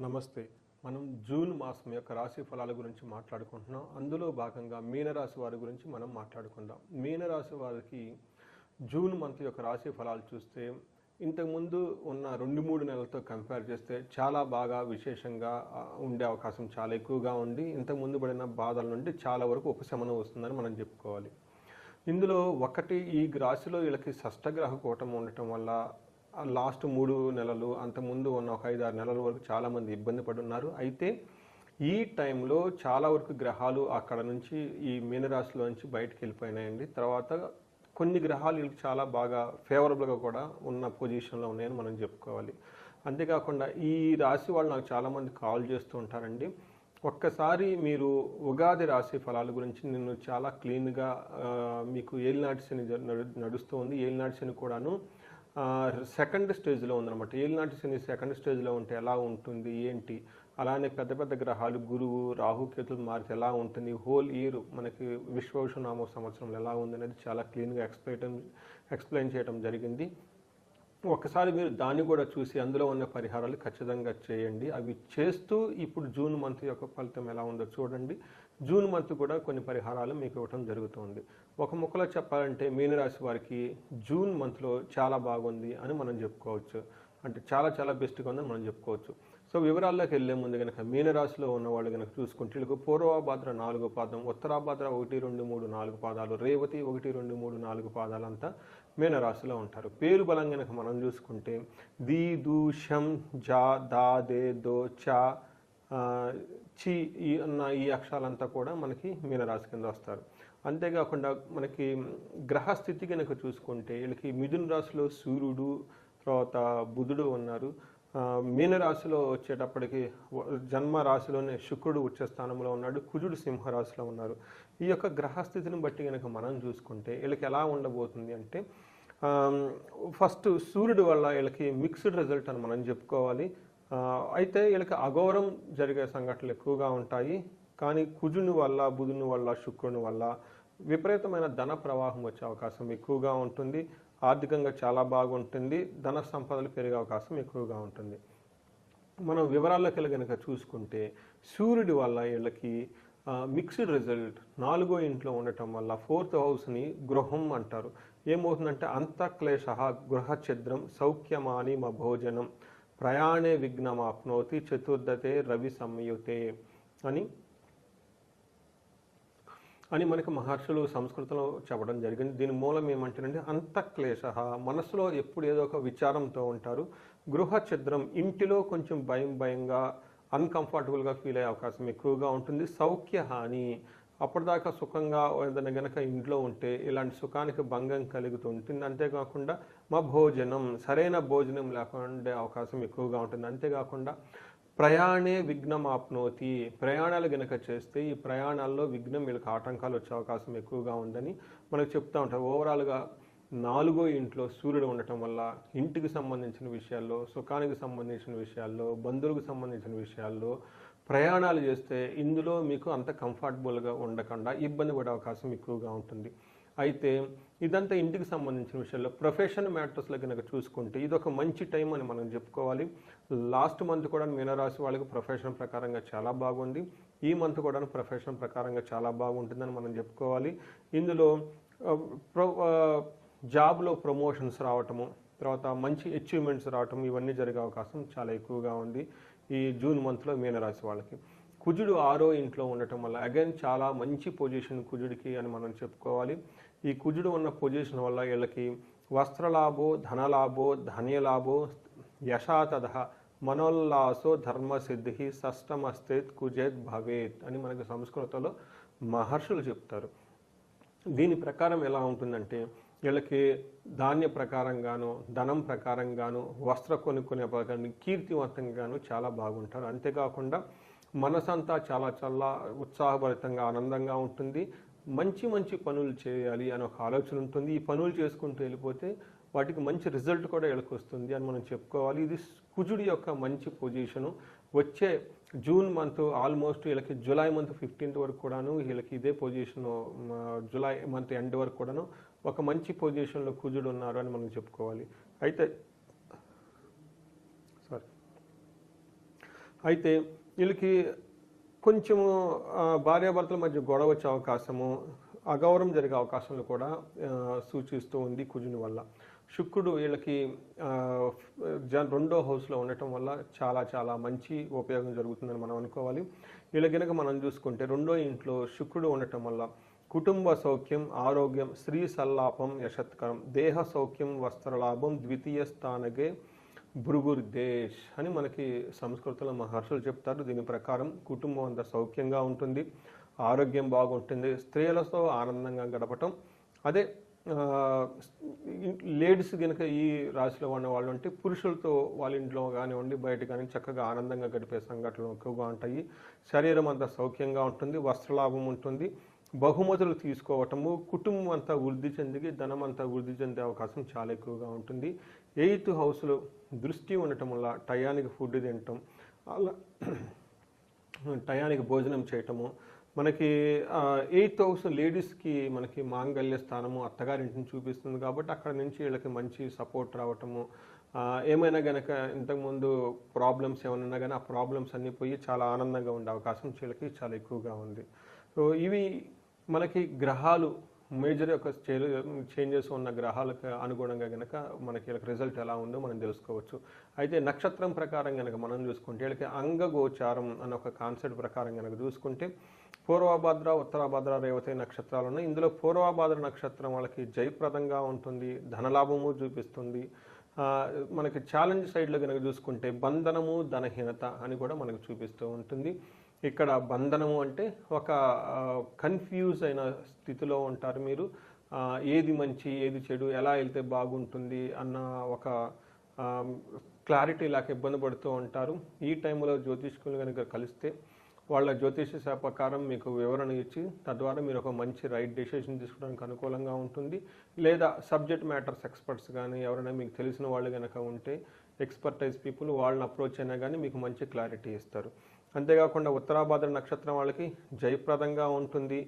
నమస్తే. మనం జూన్ మాసం యొక్క రాశి ఫలాల గురించి మాట్లాడుకుంటున్నాం. అందులో భాగంగా మీనరాశి వారి గురించి మనం మాట్లాడుకుందాం. మీనరాశి వారికి జూన్ మంత్ యొక్క రాశి ఫలాలు చూస్తే ఇంతకుముందు ఉన్న రెండు మూడు నెలలతో కంపేర్ చేస్తే చాలా బాగా విశేషంగా ఉండే అవకాశం చాలా ఎక్కువగా ఉంది. ఇంతకుముందు పడిన బాధల నుండి చాలా వరకు ఉపశమనం వస్తుందని మనం చెప్పుకోవాలి. ఇందులో ఒకటి ఈ రాశిలో వీళ్ళకి షష్టగ్రహ కూటమి ఉండటం వల్ల లాస్ట్ మూడు నెలలు అంతకుముందు ఉన్న ఒక ఐదు ఆరు నెలల వరకు చాలామంది ఇబ్బంది పడి ఉన్నారు అయితే ఈ టైంలో చాలా వరకు గ్రహాలు అక్కడ నుంచి ఈ మీనరాశిలో నుంచి బయటకు వెళ్ళిపోయినాయండి. తర్వాత కొన్ని గ్రహాలు వీళ్ళకి చాలా బాగా ఫేవరబుల్గా కూడా ఉన్న పొజిషన్లో ఉన్నాయని మనం చెప్పుకోవాలి. అంతేకాకుండా ఈ రాశి వాళ్ళు నాకు చాలామంది కాల్ చేస్తూ ఉంటారండి. ఒక్కసారి మీరు ఉగాది రాశి ఫలాల గురించి నేను చాలా క్లీన్గా మీకు ఏలినాటి శని నడు- నడుస్తూ ఉంది. ఏలినాటి శని కూడాను సెకండ్ స్టేజ్లో ఉందన్నమాట. ఏలినాటి శని సెకండ్ స్టేజ్లో ఉంటే ఎలా ఉంటుంది ఏంటి? అలానే పెద్ద పెద్ద గ్రహాలు గురువు రాహుకేతులు మారితే ఎలా ఉంటుంది? హోల్ ఇయర్ మనకి విశ్వవిషనామ సంవత్సరంలో ఎలా ఉంది అనేది చాలా క్లీన్గా ఎక్స్ప్లెయిన్ ఎక్స్ప్లెయిన్ చేయడం జరిగింది. ఒకసారి మీరు దాన్ని కూడా చూసి అందులో ఉన్న పరిహారాలు ఖచ్చితంగా చేయండి. అవి చేస్తూ ఇప్పుడు జూన్ మంత్ యొక్క ఫలితం ఎలా ఉందో చూడండి. జూన్ మంత్ కూడా కొన్ని పరిహారాలు మీకు ఇవ్వటం జరుగుతుంది. ఒక ముక్కలో చెప్పాలంటే మీనరాశి వారికి జూన్ మంత్లో చాలా బాగుంది అని మనం చెప్పుకోవచ్చు. అంటే చాలా చాలా బెస్ట్గా ఉందని మనం చెప్పుకోవచ్చు. సో వివరాల్లోకి వెళ్ళే ముందు కనుక మీనరాశిలో ఉన్న వాళ్ళు కనుక చూసుకుంటే వీళ్ళకు పూర్వాభాద్ర నాలుగు పాదం ఉత్తరాభాద్ర ఒకటి రెండు మూడు నాలుగు పాదాలు రేవతి ఒకటి రెండు మూడు నాలుగు పాదాలంతా మీనరాశిలో ఉంటారు. పేరు బలం కనుక మనం చూసుకుంటే దీ దూ షం జా దా దే దో చా చి ఈ అన్న ఈ అక్షరాలంతా కూడా మనకి మీనరాశి కింద వస్తారు. అంతేకాకుండా మనకి గ్రహస్థితి కనుక చూసుకుంటే వీళ్ళకి మిథున రాశిలో సూర్యుడు తర్వాత బుధుడు ఉన్నారు. మీనరాశిలో వచ్చేటప్పటికి జన్మ రాశిలోనే శుక్రుడు ఉచ్చ స్థానంలో ఉన్నాడు కుజుడు సింహరాశిలో ఉన్నారు. ఈ యొక్క గ్రహస్థితిని బట్టి కనుక మనం చూసుకుంటే వీళ్ళకి ఎలా ఉండబోతుంది అంటే ఫస్ట్ సూర్యుడు వల్ల వీళ్ళకి మిక్స్డ్ రిజల్ట్ అని మనం చెప్పుకోవాలి. అయితే వీళ్ళకి అఘోరం జరిగే సంఘటనలు ఎక్కువగా ఉంటాయి. కానీ కుజుని వల్ల బుధుని వల్ల శుక్రుని వల్ల విపరీతమైన ధన ప్రవాహం వచ్చే అవకాశం ఎక్కువగా ఉంటుంది. ఆర్థికంగా చాలా బాగుంటుంది. ధన సంపదలు పెరిగే అవకాశం ఎక్కువగా ఉంటుంది. మనం వివరాల్లోకి వెళ్ళి కనుక చూసుకుంటే సూర్యుడి వల్ల వీళ్ళకి మిక్స్డ్ రిజల్ట్ నాలుగో ఇంట్లో ఉండటం వల్ల ఫోర్త్ హౌస్ని గృహం అంటారు. ఏమవుతుందంటే అంతఃక్లేశ గృహ ఛిద్రం సౌఖ్యమాని మా భోజనం ప్రయాణే విఘ్నమాప్నోతి చతుర్థతే రవి సంయుతే అని అని మనకి మహర్షులు సంస్కృతంలో చెప్పడం జరిగింది. దీని మూలం ఏమంటారంటే అంతఃక్లేశ మనసులో ఎప్పుడు ఏదో ఒక విచారంతో ఉంటారు. గృహ ఛిద్రం ఇంటిలో కొంచెం భయం భయంగా అన్కంఫర్టబుల్గా ఫీల్ అయ్యే అవకాశం ఎక్కువగా ఉంటుంది. సౌఖ్య హాని అప్పటిదాకా సుఖంగా ఏదైనా గనక ఇంట్లో ఉంటే ఇలాంటి సుఖానికి భంగం కలుగుతూ ఉంటుంది అంతేకాకుండా మా భోజనం సరైన భోజనం లేకుండా అవకాశం ఎక్కువగా ఉంటుంది. అంతేకాకుండా ప్రయాణే విఘ్నం ఆప్నోతి. ప్రయాణాలు గనక చేస్తే ఈ ప్రయాణాల్లో విఘ్నం వీళ్ళకి ఆటంకాలు వచ్చే అవకాశం ఎక్కువగా ఉందని మనకు చెప్తా ఉంటారు. ఓవరాల్గా నాలుగో ఇంట్లో సూర్యుడు ఉండటం వల్ల ఇంటికి సంబంధించిన విషయాల్లో సుఖానికి సంబంధించిన విషయాల్లో బంధువులకు సంబంధించిన విషయాల్లో ప్రయాణాలు చేస్తే ఇందులో మీకు అంత కంఫర్టబుల్గా ఉండకుండా ఇబ్బంది పడే అవకాశం ఎక్కువగా ఉంటుంది. అయితే ఇదంతా ఇంటికి సంబంధించిన విషయాల్లో ప్రొఫెషన్ మ్యాటర్స్లో కనుక చూసుకుంటే ఇది ఒక మంచి టైం అని మనం చెప్పుకోవాలి. లాస్ట్ మంత్ కూడా మీనరాశి వాళ్ళకి ప్రొఫెషన్ ప్రకారంగా చాలా బాగుంది. ఈ మంత్ కూడా ప్రొఫెషన్ ప్రకారంగా చాలా బాగుంటుందని మనం చెప్పుకోవాలి. ఇందులో ప్రో జాబ్లో ప్రమోషన్స్ రావటము తర్వాత మంచి అచీవ్మెంట్స్ రావటం ఇవన్నీ జరిగే అవకాశం చాలా ఎక్కువగా ఉంది ఈ జూన్ మంత్లో మీనరాశి వాళ్ళకి. కుజుడు ఆరో ఇంట్లో ఉండటం వల్ల అగైన్ చాలా మంచి పొజిషన్ కుజుడికి అని మనం చెప్పుకోవాలి. ఈ కుజుడు ఉన్న పొజిషన్ వల్ల వీళ్ళకి వస్త్రలాభో ధనలాభో ధన్యలాభో యశాతద మనోల్లాసో ధర్మసిద్ధి సష్టమస్తేత్ కుజేత్ భవేత్ అని మనకి సంస్కృతంలో మహర్షులు చెప్తారు. దీని ప్రకారం ఎలా ఉంటుందంటే వీళ్ళకి ధాన్య ప్రకారంగాను ధనం ప్రకారంగాను వస్త్ర కొనుక్కునే ప్రకారం కీర్తివంతంగాను చాలా బాగుంటారు. అంతేకాకుండా మనసంతా చాలా చాలా ఉత్సాహభరితంగా ఆనందంగా ఉంటుంది. మంచి మంచి పనులు చేయాలి అని ఒక ఆలోచన ఉంటుంది. ఈ పనులు చేసుకుంటూ వెళ్ళిపోతే వాటికి మంచి రిజల్ట్ కూడా వీళ్ళకి వస్తుంది అని మనం చెప్పుకోవాలి. ఇది కుజుడి యొక్క మంచి పొజిషను. వచ్చే జూన్ మంత్ ఆల్మోస్ట్ వీళ్ళకి జూలై మంత్ ఫిఫ్టీన్త్ వరకు కూడాను వీళ్ళకి ఇదే పొజిషన్ జూలై మంత్ ఎండ్ వరకు కూడాను ఒక మంచి పొజిషన్లో కుజుడు ఉన్నారు అని మనం చెప్పుకోవాలి. అయితే సారీ. అయితే వీళ్ళకి కొంచెము భార్యాభర్తల మధ్య గొడవ వచ్చే అవకాశము అగౌరవం జరిగే అవకాశాలు కూడా సూచిస్తూ ఉంది కుజుని వల్ల. శుక్రుడు వీళ్ళకి జ- రెండో హౌస్లో ఉండటం వల్ల చాలా చాలా మంచి ఉపయోగం జరుగుతుందని మనం అనుకోవాలి. వీళ్ళ కనుక మనం చూసుకుంటే రెండో ఇంట్లో శుక్రుడు ఉండటం వల్ల కుటుంబ సౌఖ్యం ఆరోగ్యం స్త్రీ సల్లాపం యశత్కరం దేహ సౌఖ్యం వస్త్రలాభం ద్వితీయ స్థానగే భృగుర్దేశ్ అని మనకి సంస్కృతిలో మహర్షులు చెప్తారు. దీని ప్రకారం కుటుంబం అంత సౌఖ్యంగా ఉంటుంది ఆరోగ్యం బాగుంటుంది స్త్రీలతో ఆనందంగా గడపటం. అదే లేడీస్ కనుక ఈ రాశిలో ఉన్న వాళ్ళు అంటే పురుషులతో వాళ్ళ ఇంట్లో కానివ్వండి బయట కానీ చక్కగా ఆనందంగా గడిపే సంఘటనలు ఎక్కువగా ఉంటాయి. శరీరం అంతా సౌఖ్యంగా ఉంటుంది వస్త్రలాభం ఉంటుంది. బహుమతులు తీసుకోవటము కుటుంబం అంతా వృద్ధి చెంది ధనం అంతా వృద్ధి చెందే అవకాశం చాలా ఎక్కువగా ఉంటుంది. ఎయిత్ హౌస్లో దృష్టి ఉండటం వల్ల టయానికి ఫుడ్ తినటం అలా టయానికి భోజనం చేయటము మనకి ఎయిత్ హౌస్ లేడీస్కి మనకి మాంగళ్య స్థానము అత్తగారింటిని చూపిస్తుంది కాబట్టి అక్కడ నుంచి వీళ్ళకి మంచి సపోర్ట్ రావటము ఏమైనా గనక ఇంతకుముందు ప్రాబ్లమ్స్ ఏమైనా కానీ ఆ ప్రాబ్లమ్స్ అన్నీ పోయి చాలా ఆనందంగా ఉండే అవకాశం వీళ్ళకి చాలా ఎక్కువగా ఉంది. సో ఇవి మనకి గ్రహాలు మేజర్ యొక్క చేంజెస్ ఉన్న గ్రహాలకు అనుగుణంగా గనక మనకి వీళ్ళకి రిజల్ట్ ఎలా ఉందో మనం తెలుసుకోవచ్చు. అయితే నక్షత్రం ప్రకారం కనుక మనం చూసుకుంటే వీళ్ళకి అంగగోచారం అనే ఒక కాన్సెప్ట్ ప్రకారం కనుక చూసుకుంటే పూర్వభద్ర ఉత్తరాభద్ర రేవతి నక్షత్రాలు ఉన్నాయి. ఇందులో పూర్వభద్ర నక్షత్రం వాళ్ళకి జయప్రదంగా ఉంటుంది ధనలాభము చూపిస్తుంది. మనకి ఛాలెంజ్ సైడ్లో కనుక చూసుకుంటే బంధనము ధనహీనత అని కూడా మనకు చూపిస్తూ ఉంటుంది. ఇక్కడ బంధనము అంటే ఒక కన్ఫ్యూజ్ అయిన స్థితిలో ఉంటారు మీరు. ఏది మంచి ఏది చెడు ఎలా వెళ్తే బాగుంటుంది అన్న ఒక క్లారిటీ లేక ఇబ్బంది పడుతూ ఉంటారు. ఈ టైంలో జ్యోతిష్కులు కనుక కలిస్తే వాళ్ళ జ్యోతిష శాఖ ప్రకారం మీకు వివరణ ఇచ్చి తద్వారా మీరు ఒక మంచి రైట్ డెసిషన్ తీసుకోవడానికి అనుకూలంగా ఉంటుంది. లేదా సబ్జెక్ట్ మ్యాటర్స్ ఎక్స్పర్ట్స్ కానీ ఎవరైనా మీకు తెలిసిన వాళ్ళు కనుక ఉంటే ఎక్స్పర్టైజ్ పీపుల్ వాళ్ళని అప్రోచ్ అయినా కానీ మీకు మంచి క్లారిటీ ఇస్తారు. అంతేకాకుండా ఉత్తరాభాద్ర నక్షత్రం వాళ్ళకి జయప్రదంగా ఉంటుంది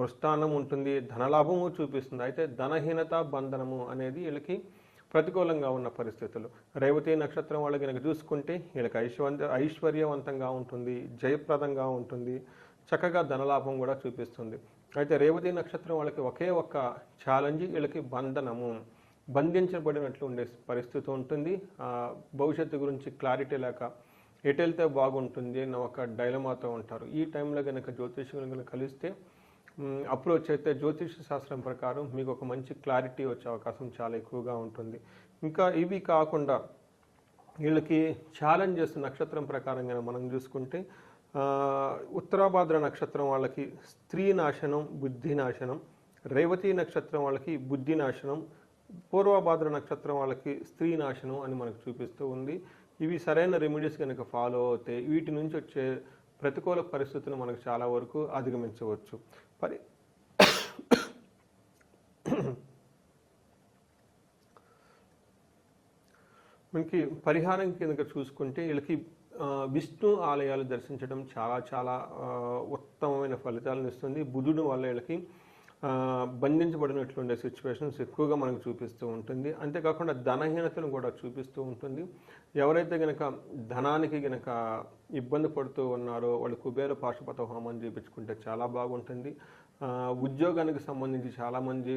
మృష్టానం ఉంటుంది ధనలాభము చూపిస్తుంది. అయితే ధనహీనత బంధనము అనేది వీళ్ళకి ప్రతికూలంగా ఉన్న పరిస్థితులు. రేవతి నక్షత్రం వాళ్ళు కనుక చూసుకుంటే వీళ్ళకి ఐశ్వర్య ఐశ్వర్యవంతంగా ఉంటుంది జయప్రదంగా ఉంటుంది చక్కగా ధనలాభం కూడా చూపిస్తుంది. అయితే రేవతి నక్షత్రం వాళ్ళకి ఒకే ఒక్క ఛాలెంజ్ వీళ్ళకి బంధనము. బంధించబడినట్లు ఉండే పరిస్థితి ఉంటుంది. భవిష్యత్తు గురించి క్లారిటీ లేక ఎటు వెళ్తే బాగుంటుంది అని ఒక డైలమాతో ఉంటారు. ఈ టైంలో కనుక జ్యోతిష్యులు కనుక కలిస్తే అప్రోచ్ అయితే జ్యోతిష శాస్త్రం ప్రకారం మీకు ఒక మంచి క్లారిటీ వచ్చే అవకాశం చాలా ఎక్కువగా ఉంటుంది. ఇంకా ఇవి కాకుండా వీళ్ళకి ఛాలెంజెస్ నక్షత్రం ప్రకారంగా మనం చూసుకుంటే ఉత్తరాభాద్ర నక్షత్రం వాళ్ళకి స్త్రీ నాశనం బుద్ధి నాశనం రేవతి నక్షత్రం వాళ్ళకి బుద్ధి నాశనం పూర్వభాద్ర నక్షత్రం వాళ్ళకి స్త్రీ నాశనం అని మనకు చూపిస్తూ ఉంది. ఇవి సరైన రెమెడీస్ కనుక ఫాలో అవుతే వీటి నుంచి వచ్చే ప్రతికూల పరిస్థితులు మనకు చాలా వరకు అధిగమించవచ్చు. పరి మనకి పరిహారం కింద చూసుకుంటే వీళ్ళకి విష్ణు ఆలయాలు దర్శించడం చాలా చాలా ఉత్తమమైన ఫలితాలను ఇస్తుంది. బుధుడు వల్ల వీళ్ళకి బంధించబడినట్లుండే సిచ్యువేషన్స్ ఎక్కువగా మనకు చూపిస్తూ ఉంటుంది. అంతేకాకుండా ధనహీనతను కూడా చూపిస్తూ ఉంటుంది. ఎవరైతే గనక ధనానికి గనక ఇబ్బంది పడుతూ ఉన్నారో వాళ్ళు కుబేర పాశుపత హోమం చేయించుకుంటే చాలా బాగుంటుంది. ఉద్యోగానికి సంబంధించి చాలామంది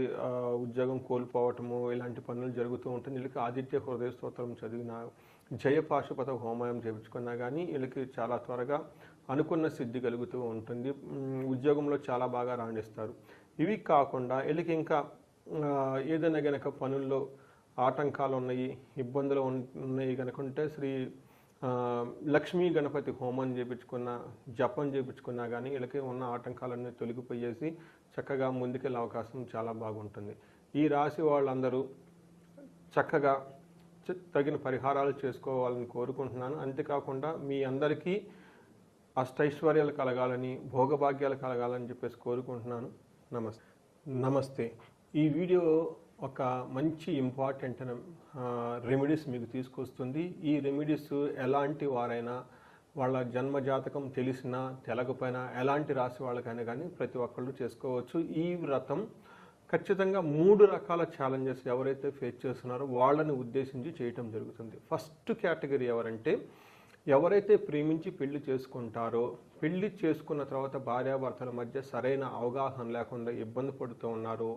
ఉద్యోగం కోల్పోవటము ఇలాంటి పనులు జరుగుతూ ఉంటుంది. వీళ్ళకి ఆదిత్య హృదయ స్తోత్రం చదివిన జయ పాశుపత హోమయం చేయించుకున్నా కానీ వీళ్ళకి చాలా త్వరగా అనుకున్న సిద్ధి కలుగుతూ ఉంటుంది. ఉద్యోగంలో చాలా బాగా రాణిస్తారు. ఇవి కాకుండా వీళ్ళకి ఇంకా ఏదైనా గనక పనుల్లో ఆటంకాలు ఉన్నాయి ఇబ్బందులు ఉన్నాయి కనుకుంటే శ్రీ లక్ష్మీ గణపతి హోమం చేయించుకున్న జపం చేయించుకున్నా కానీ వీళ్ళకి ఉన్న ఆటంకాలన్నీ తొలగిపోయేసి చక్కగా ముందుకెళ్ళే అవకాశం చాలా బాగుంటుంది. ఈ రాశి వాళ్ళందరూ చక్కగా తగిన పరిహారాలు చేసుకోవాలని కోరుకుంటున్నాను. అంతేకాకుండా మీ అందరికీ అష్టైశ్వర్యాలు కలగాలని భోగభాగ్యాలు కలగాలని చెప్పేసి కోరుకుంటున్నాను. నమస్తే నమస్తే. ఈ వీడియో ఒక మంచి ఇంపార్టెంట్ రెమెడీస్ మీకు తీసుకొస్తుంది. ఈ రెమెడీస్ ఎలాంటి వారైనా వాళ్ళ జన్మ జాతకం తెలిసినా తెలకపోయినా ఎలాంటి రాశి వాళ్ళకైనా కానీ ప్రతి ఒక్కళ్ళు చేసుకోవచ్చు. ఈ వ్రతం ఖచ్చితంగా మూడు రకాల ఛాలెంజెస్ ఎవరైతే ఫేస్ చేస్తున్నారో వాళ్ళని ఉద్దేశించి చేయటం జరుగుతుంది. ఫస్ట్ కేటగిరీ ఎవరంటే ఎవరైతే ప్రేమించి పెళ్ళి చేసుకుంటారో పెళ్ళి చేసుకున్న తర్వాత భార్యాభర్తల మధ్య సరైన అవగాహన లేకుండా ఇబ్బంది పడుతూ ఉన్నారో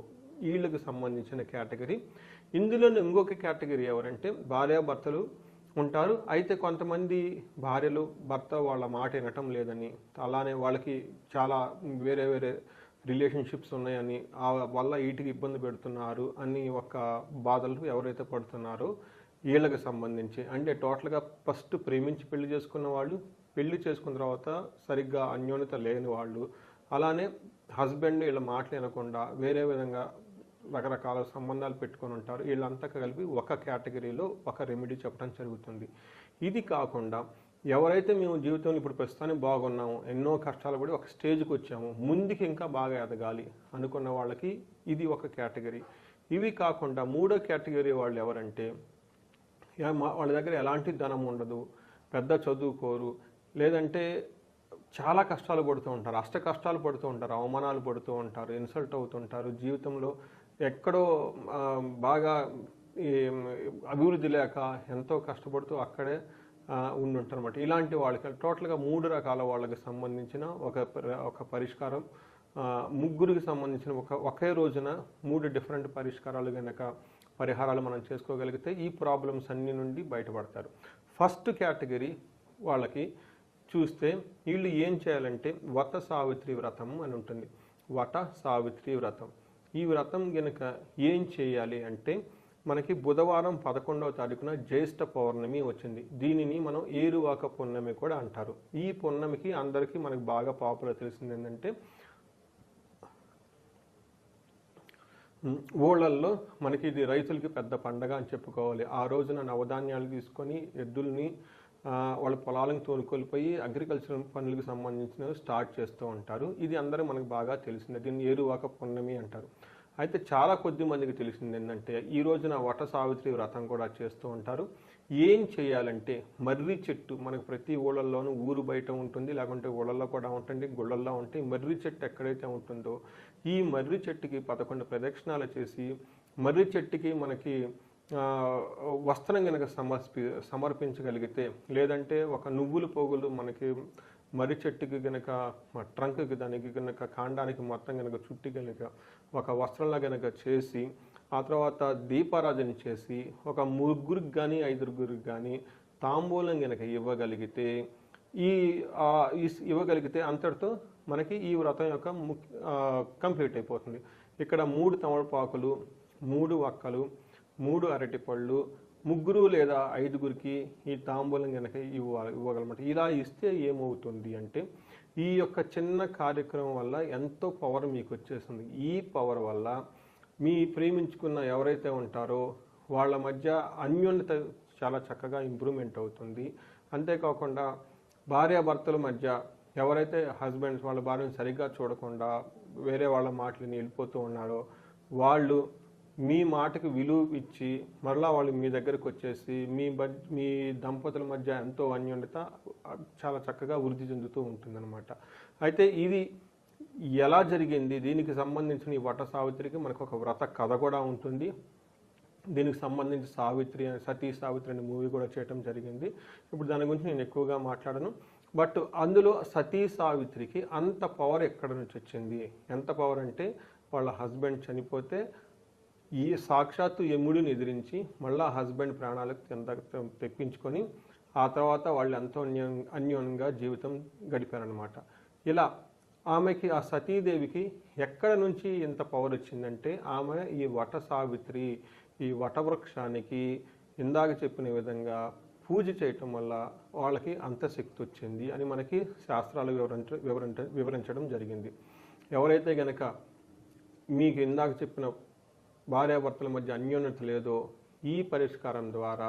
వీళ్ళకి సంబంధించిన కేటగిరీ. ఇందులో ఇంకొక కేటగిరీ ఎవరంటే భార్యాభర్తలు ఉంటారు. అయితే కొంతమంది భార్యలు భర్త వాళ్ళ మాట వినటం లేదని అలానే వాళ్ళకి చాలా వేరే వేరే రిలేషన్షిప్స్ ఉన్నాయని ఆ వల్ల వీటికి ఇబ్బంది పెడుతున్నారు అని ఒక బాధలు ఎవరైతే పడుతున్నారో వీళ్ళకి సంబంధించి. అంటే టోటల్గా ఫస్ట్ ప్రేమించి పెళ్ళి చేసుకున్న వాళ్ళు పెళ్ళి చేసుకున్న తర్వాత సరిగ్గా అన్యోన్యత లేని వాళ్ళు. అలానే హస్బెండ్ వీళ్ళ మాటలు వినకుండా వేరే విధంగా రకరకాల సంబంధాలు పెట్టుకొని ఉంటారు. వీళ్ళంతా కలిపి ఒక కేటగిరీలో ఒక రెమెడీ చెప్పడం జరుగుతుంది. ఇది కాకుండా ఎవరైతే మేము జీవితంలో ఇప్పుడు ప్రస్తుతానికి బాగున్నాము ఎన్నో కష్టాలు పడి ఒక స్టేజ్కి వచ్చాము ముందుకి ఇంకా బాగా ఎదగాలి అనుకున్న వాళ్ళకి ఇది ఒక కేటగిరీ. ఇవి కాకుండా మూడో కేటగిరీ వాళ్ళు ఎవరంటే వాళ్ళ దగ్గర ఎలాంటి ధనం ఉండదు పెద్ద చదువుకోరు లేదంటే చాలా కష్టాలు పడుతూ ఉంటారు అష్ట కష్టాలు పడుతూ ఉంటారు అవమానాలు పడుతూ ఉంటారు ఇన్సల్ట్ అవుతుంటారు జీవితంలో ఎక్కడో బాగా అభివృద్ధి లేక ఎంతో కష్టపడుతూ అక్కడే ఆ, అనమాట ఇలాంటి వాళ్ళకి టోటల్గా మూడు రకాల వాళ్ళకి సంబంధించిన ఒక ఒక పరిష్కారం ముగ్గురికి సంబంధించిన ఒక ఒకే రోజున మూడు డిఫరెంట్ పరిష్కారాలు కనుక పరిహారాలు మనం చేసుకోగలిగితే ఈ ప్రాబ్లమ్స్ అన్ని నుండి బయటపడతారు. ఫస్ట్ కేటగిరీ వాళ్ళకి చూస్తే వీళ్ళు ఏం చేయాలంటే వత సావిత్రి వ్రతం అని ఉంటుంది. వట సావిత్రి వ్రతం. ఈ వ్రతం గనక ఏం చేయాలి అంటే మనకి బుధవారం పదకొండవ తారీఖున జ్యేష్ఠ పౌర్ణమి వచ్చింది. దీనిని మనం ఏరువాక పున్నమి కూడా అంటారు. ఈ పున్నమికి అందరికీ మనకు బాగా పాపులర్ తెలిసింది ఏంటంటే ఊళ్ళల్లో మనకి ఇది రైతులకి పెద్ద పండగ అని చెప్పుకోవాలి. ఆ రోజున నవధాన్యాలు తీసుకొని ఎద్దుల్ని వాళ్ళ పొలాలను తోనుకొలిపోయి అగ్రికల్చర్ పనులకు సంబంధించినవి స్టార్ట్ చేస్తూ ఉంటారు. ఇది అందరూ మనకు బాగా తెలిసిందే. దీన్ని ఏరువాక పున్నమి అంటారు. అయితే చాలా కొద్ది మందికి తెలిసింది ఏంటంటే ఈ రోజున వట సావిత్రి వ్రతం కూడా చేస్తూ ఉంటారు. ఏం చేయాలంటే మర్రి చెట్టు మనకు ప్రతి ఊళ్ళల్లోనూ ఊరు బయట ఉంటుంది లేకుంటే ఊళ్ళల్లో కూడా ఉంటుంది గుళ్ళల్లో ఉంటాయి. మర్రి చెట్టు ఎక్కడైతే ఉంటుందో ఈ మర్రి చెట్టుకి పదకొండు ప్రదక్షిణాలు చేసి మర్రి చెట్టుకి మనకి వస్త్రం కనుక సమర్పి సమర్పించగలిగితే లేదంటే ఒక నువ్వులు పోగులు మనకి మర్రి చెట్టుకి గనక ట్రంక్కి దానికి గనక కాండానికి మొత్తం గనక చుట్టి గనక ఒక వస్త్రంలా గనక చేసి ఆ తర్వాత దీపారాధన చేసి ఒక ముగ్గురికి కానీ ఐదుగురికి కానీ తాంబూలం గనక ఇవ్వగలిగితే ఈ- ఇవ్వగలిగితే అంతటితో మనకి ఈ వ్రతం యొక్క కంప్లీట్ అయిపోతుంది. ఇక్కడ మూడు తమలపాకులు మూడు వక్కలు మూడు అరటిపళ్ళు ముగ్గురు లేదా ఐదుగురికి ఈ తాంబూలం కనుక ఇవ్వాలి ఇవ్వగలమాట. ఇలా ఇస్తే ఏమవుతుంది అంటే ఈ యొక్క చిన్న కార్యక్రమం వల్ల ఎంతో పవర్ మీకు వచ్చేస్తుంది. ఈ పవర్ వల్ల మీ ప్రేమించుకున్న ఎవరైతే ఉంటారో వాళ్ళ మధ్య అన్యోన్యత చాలా చక్కగా ఇంప్రూవ్మెంట్ అవుతుంది. అంతేకాకుండా భార్యాభర్తల మధ్య ఎవరైతే హస్బెండ్స్ వాళ్ళ భార్యను సరిగ్గా చూడకుండా వేరే వాళ్ళ మాటలు వెళ్ళిపోతూ ఉన్నారో వాళ్ళు మీ మాటకు విలువ ఇచ్చి మరలా వాళ్ళు మీ దగ్గరకు వచ్చేసి మీ మీ దంపతుల మధ్య ఎంతో అన్యోన్యత చాలా చక్కగా వృద్ధి చెందుతూ ఉంటుందన్నమాట. అయితే ఇది ఎలా జరిగింది? దీనికి సంబంధించిన ఈ వట సావిత్రికి మనకు ఒక వ్రత కథ కూడా ఉంటుంది. దీనికి సంబంధించి సావిత్రి సతీ సావిత్రి అనే మూవీ కూడా చేయటం జరిగింది. ఇప్పుడు దాని గురించి నేను ఎక్కువగా మాట్లాడను. బట్ అందులో సతీ సావిత్రికి అంత పవర్ ఎక్కడ నుంచి వచ్చింది? ఎంత పవర్ అంటే వాళ్ళ హస్బెండ్ చనిపోతే ఈ సాక్షాత్తు యముడిని ఎదిరించి మళ్ళా హస్బెండ్ ప్రాణాలకు తెప్పించుకొని ఆ తర్వాత వాళ్ళు ఎంతో అన్యోన్ అన్యోన్యంగా జీవితం గడిపారనమాట ఇలా ఆమెకి ఆ సతీదేవికి ఎక్కడ నుంచి ఇంత పవర్ వచ్చిందంటే ఆమె ఈ వట సావిత్రి ఈ వటవృక్షానికి ఇందాక చెప్పిన విధంగా పూజ చేయటం వల్ల వాళ్ళకి అంత శక్తి వచ్చింది అని మనకి శాస్త్రాలు వివరించ వివరించ వివరించడం జరిగింది. ఎవరైతే గనక మీకు ఇందాక చెప్పిన భార్యాభర్తల మధ్య అన్యోన్యత లేదో ఈ పరిష్కారం ద్వారా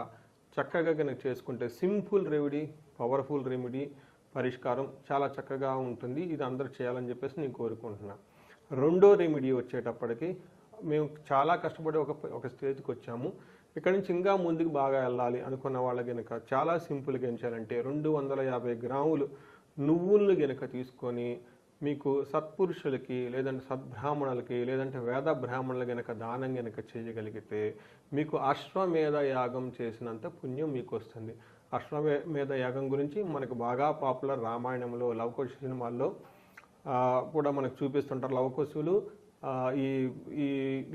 చక్కగా కనుక చేసుకుంటే సింపుల్ రెమెడీ పవర్ఫుల్ రెమెడీ పరిష్కారం చాలా చక్కగా ఉంటుంది. ఇది అందరూ చేయాలని చెప్పేసి నేను కోరుకుంటున్నా. రెండో రెమెడీ వచ్చేటప్పటికి మేము చాలా కష్టపడి ఒక ఒక స్టేజ్కి వచ్చాము. ఇక్కడ నుంచి ఇంకా ముందుకు బాగా వెళ్ళాలి అనుకున్న వాళ్ళ గనుక చాలా సింపుల్గా ఏం చేయాలంటే రెండు వందల యాభై గ్రాములు నువ్వులను గనుక తీసుకొని మీకు సత్పురుషులకి లేదంటే సద్బ్రాహ్మణులకి లేదంటే వేద బ్రాహ్మణులు గనక దానం గనక చేయగలిగితే మీకు అశ్వమేధ యాగం చేసినంత పుణ్యం మీకు వస్తుంది. అశ్వమేధ యాగం గురించి మనకు బాగా పాపులర్ రామాయణంలో లవకుశ సినిమాల్లో కూడా మనకు చూపిస్తుంటారు లవకుశులు ఈ ఈ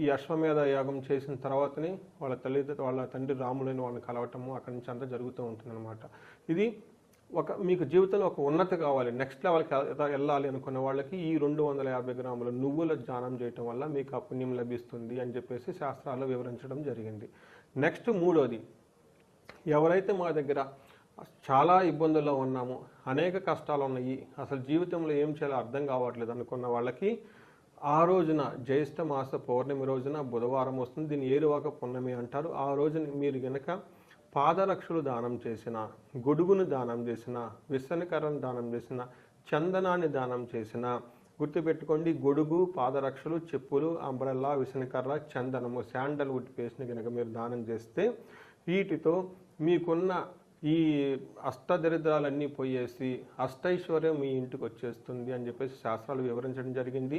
ఈ అశ్వమేధ యాగం చేసిన తర్వాతనే వాళ్ళ తల్లి వాళ్ళ తండ్రి రాములైన వాళ్ళని కలవటము అక్కడి నుంచి అంతా జరుగుతూ ఉంటుందన్నమాట. ఇది ఒక మీకు జీవితంలో ఒక ఉన్నత కావాలి నెక్స్ట్ లెవెల్కి వెళ్ళాలి అనుకున్న వాళ్ళకి ఈ రెండు వందల యాభై గ్రాముల నువ్వుల దానం చేయటం వల్ల మీకు ఆ పుణ్యం లభిస్తుంది అని చెప్పేసి శాస్త్రాల్లో వివరించడం జరిగింది. నెక్స్ట్ మూడోది ఎవరైతే మా దగ్గర చాలా ఇబ్బందుల్లో ఉన్నాము అనేక కష్టాలు ఉన్నాయి అసలు జీవితంలో ఏం చేయాలో అర్థం కావట్లేదు అనుకున్న వాళ్ళకి ఆ రోజున జ్యేష్ఠ మాస పౌర్ణమి రోజున బుధవారం వస్తుంది. దీన్ని ఏరువాక పున్నమి అంటారు. ఆ రోజున మీరు గనక పాదరక్షలు దానం చేసిన గొడుగును దానం చేసిన విసనకరను దానం చేసిన చందనాన్ని దానం చేసిన గుర్తుపెట్టుకోండి గొడుగు పాదరక్షలు చెప్పులు అంబ్రల్లా విసనకర్ర చందనము శాండల్ ఉట్టి పేస్ట్ని కనుక మీరు దానం చేస్తే వీటితో మీకున్న ఈ అష్టదరిద్రాలన్నీ పోయేసి అష్టైశ్వర్యం మీ ఇంటికి వచ్చేస్తుంది అని చెప్పేసి శాస్త్రాలు వివరించడం జరిగింది.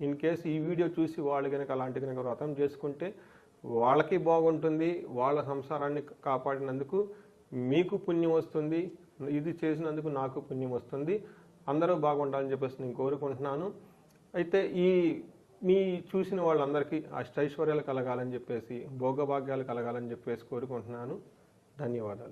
ఇన్ కేస్ ఈ వీడియో చూసి వాళ్ళు కనుక అలాంటి కనుక వ్రతం చేసుకుంటే వాళ్ళకి బాగుంటుంది వాళ్ళ సంసారాన్ని కాపాడినందుకు మీకు పుణ్యం వస్తుంది ఇది చేసినందుకు నాకు పుణ్యం వస్తుంది. అందరూ బాగుండాలని చెప్పేసి నేను కోరుకుంటున్నాను. అయితే ఈ మీ చూసిన వాళ్ళందరికీ అష్టైశ్వర్యాలు కలగాలని చెప్పేసి భోగభాగ్యాలు కలగాలని చెప్పేసి కోరుకుంటున్నాను. ధన్యవాదాలు.